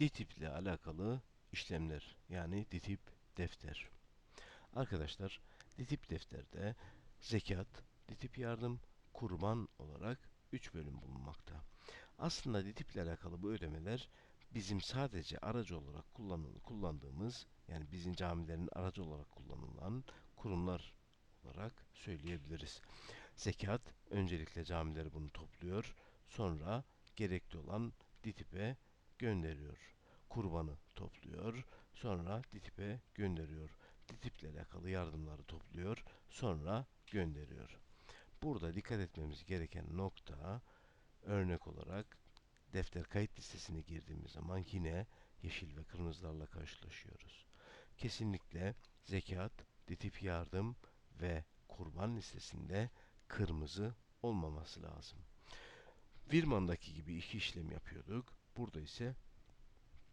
DİTİP ile alakalı işlemler yani DİTİP defter. Arkadaşlar DİTİP defterde zekat, DİTİP yardım, kurban olarak 3 bölüm bulunmakta. Aslında DİTİP ile alakalı bu ödemeler bizim sadece aracı olarak kullanıl- kullandığımız yani bizim camilerin aracı olarak kullanılan kurumlar olarak söyleyebiliriz. Zekat öncelikle camiler bunu topluyor, sonra gerekli olan DİTİP'e gönderiyor. Kurbanı topluyor, sonra DİTİP'e gönderiyor. DİTİP ile alakalı yardımları topluyor, sonra gönderiyor. Burada dikkat etmemiz gereken nokta örnek olarak defter kayıt listesine girdiğimiz zaman yine yeşil ve kırmızılarla karşılaşıyoruz. Kesinlikle zekat, DİTİP yardım ve kurban listesinde kırmızı olmaması lazım. Virman'daki gibi iki işlem yapıyorduk. Burada ise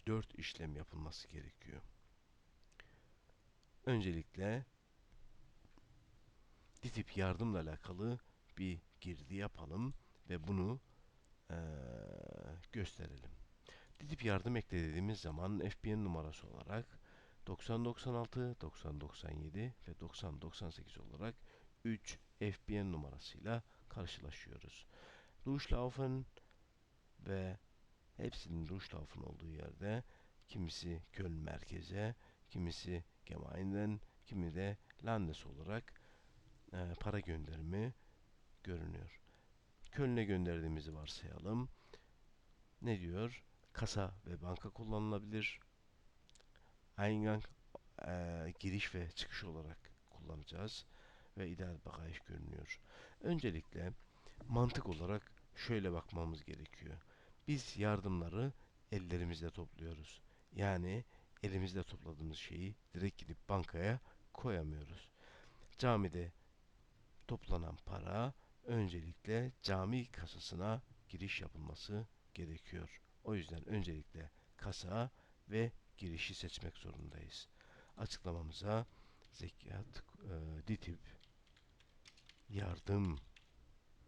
dört işlem yapılması gerekiyor. Öncelikle DİTİP yardımla alakalı bir girdi yapalım ve bunu eee, gösterelim. DİTİP yardım ekle dediğimiz zaman FBN numarası olarak 9096, 9097 ve 9098 olarak 3 FBN numarasıyla karşılaşıyoruz. Ruşlaufen ve hepsinin Ruşlaufen olduğu yerde kimisi Köln merkeze, kimisi Gemeinden, kimi de Landes olarak e, para gönderimi görünüyor. Köln'e gönderdiğimizi varsayalım. Ne diyor? Kasa ve banka kullanılabilir. Eingang e, giriş ve çıkış olarak kullanacağız ve ideal bagaj görünüyor. Öncelikle mantık olarak şöyle bakmamız gerekiyor. Biz yardımları ellerimizle topluyoruz. Yani elimizde topladığımız şeyi direkt gidip bankaya koyamıyoruz. Camide toplanan para öncelikle cami kasasına giriş yapılması gerekiyor. O yüzden öncelikle kasa ve girişi seçmek zorundayız. Açıklamamıza zekat, e, DİTİP, yardım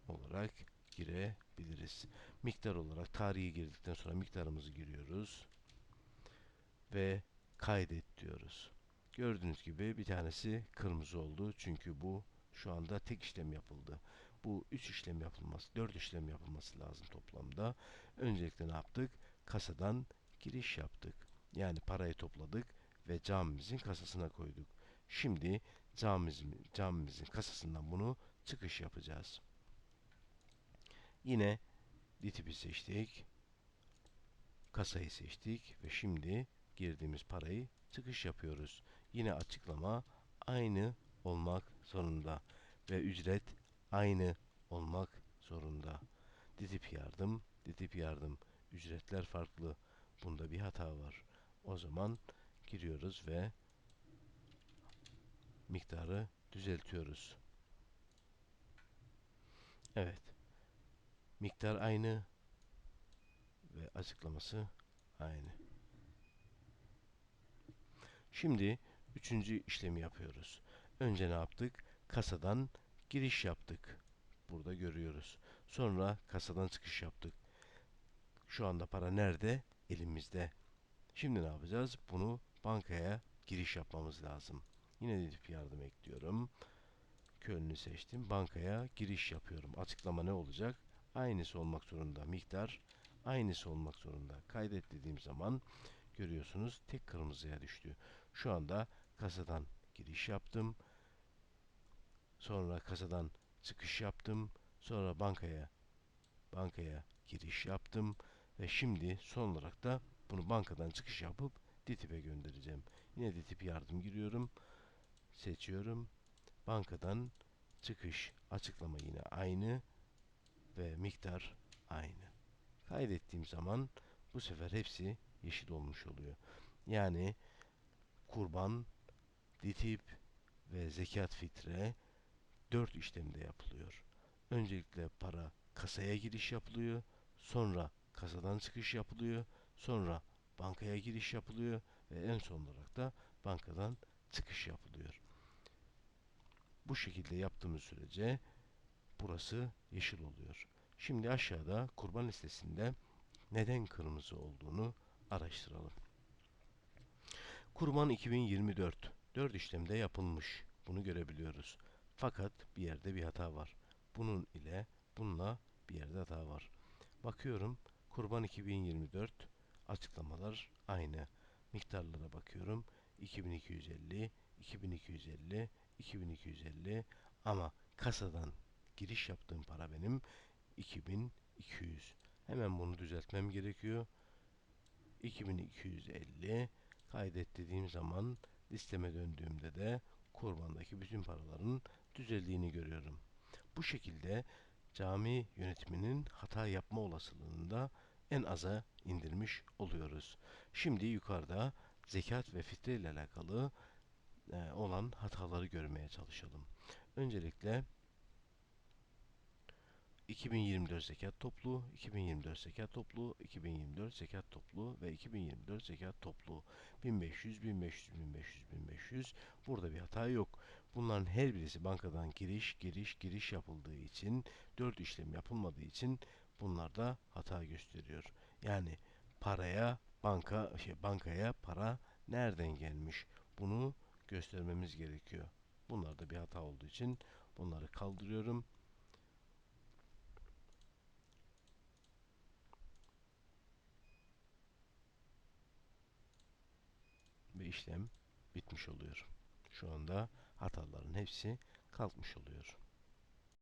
olarak girebiliriz. Miktar olarak tarihi girdikten sonra miktarımızı giriyoruz ve kaydet diyoruz. Gördüğünüz gibi bir tanesi kırmızı oldu çünkü bu şu anda tek işlem yapıldı. Bu üç işlem yapılması, dört işlem yapılması lazım toplamda. Öncelikle ne yaptık? Kasadan giriş yaptık. Yani parayı topladık ve camimizin kasasına koyduk. Şimdi camimizin, camimizin kasasından bunu çıkış yapacağız. Yine DİTİP'i seçtik. Kasayı seçtik ve şimdi girdiğimiz parayı çıkış yapıyoruz. Yine açıklama aynı olmak zorunda ve ücret aynı olmak zorunda. DİTİP yardım, DİTİP yardım ücretler farklı. Bunda bir hata var. O zaman giriyoruz ve miktarı düzeltiyoruz. Evet. Miktar aynı ve açıklaması aynı. Şimdi üçüncü işlemi yapıyoruz. Önce ne yaptık? Kasadan giriş yaptık. Burada görüyoruz. Sonra kasadan çıkış yaptık. Şu anda para nerede? Elimizde. Şimdi ne yapacağız? Bunu bankaya giriş yapmamız lazım. Yine dedip yardım ekliyorum. Köln'ü seçtim. Bankaya giriş yapıyorum. Açıklama ne olacak? Aynısı olmak zorunda. Miktar aynısı olmak zorunda. Kaydet dediğim zaman görüyorsunuz tek kırmızıya düştü. Şu anda kasadan giriş yaptım. Sonra kasadan çıkış yaptım. Sonra bankaya bankaya giriş yaptım ve şimdi son olarak da bunu bankadan çıkış yapıp DİTİP'e göndereceğim. Yine DİTİP yardım giriyorum. Seçiyorum. Bankadan çıkış açıklama yine aynı ve miktar aynı. Kaydettiğim zaman bu sefer hepsi yeşil olmuş oluyor. Yani kurban, DİTİP ve zekat fitre dört işlemde yapılıyor. Öncelikle para kasaya giriş yapılıyor. Sonra kasadan çıkış yapılıyor. Sonra bankaya giriş yapılıyor ve en son olarak da bankadan çıkış yapılıyor. Bu şekilde yaptığımız sürece burası yeşil oluyor. Şimdi aşağıda kurban listesinde neden kırmızı olduğunu araştıralım. Kurban 2024 4 işlemde yapılmış. Bunu görebiliyoruz. Fakat bir yerde bir hata var. Bunun ile bununla bir yerde hata var. Bakıyorum Kurban 2024 açıklamalar aynı. Miktarlara bakıyorum. 2250, 2250, 2250 ama kasadan giriş yaptığım para benim 2200. Hemen bunu düzeltmem gerekiyor. 2250 kaydet dediğim zaman listeme döndüğümde de kurbandaki bütün paraların düzeldiğini görüyorum. Bu şekilde cami yönetiminin hata yapma olasılığını da en aza indirmiş oluyoruz. Şimdi yukarıda zekat ve fitre ile alakalı e, olan hataları görmeye çalışalım. Öncelikle 2024 zekat toplu, 2024 zekat toplu, 2024 zekat toplu ve 2024 zekat toplu. 1500, 1500, 1500, 1500. Burada bir hata yok. Bunların her birisi bankadan giriş, giriş, giriş yapıldığı için, 4 işlem yapılmadığı için bunlarda hata gösteriyor. Yani paraya banka şey bankaya para nereden gelmiş? Bunu göstermemiz gerekiyor. Bunlarda bir hata olduğu için bunları kaldırıyorum. ve işlem bitmiş oluyor. Şu anda hataların hepsi kalkmış oluyor.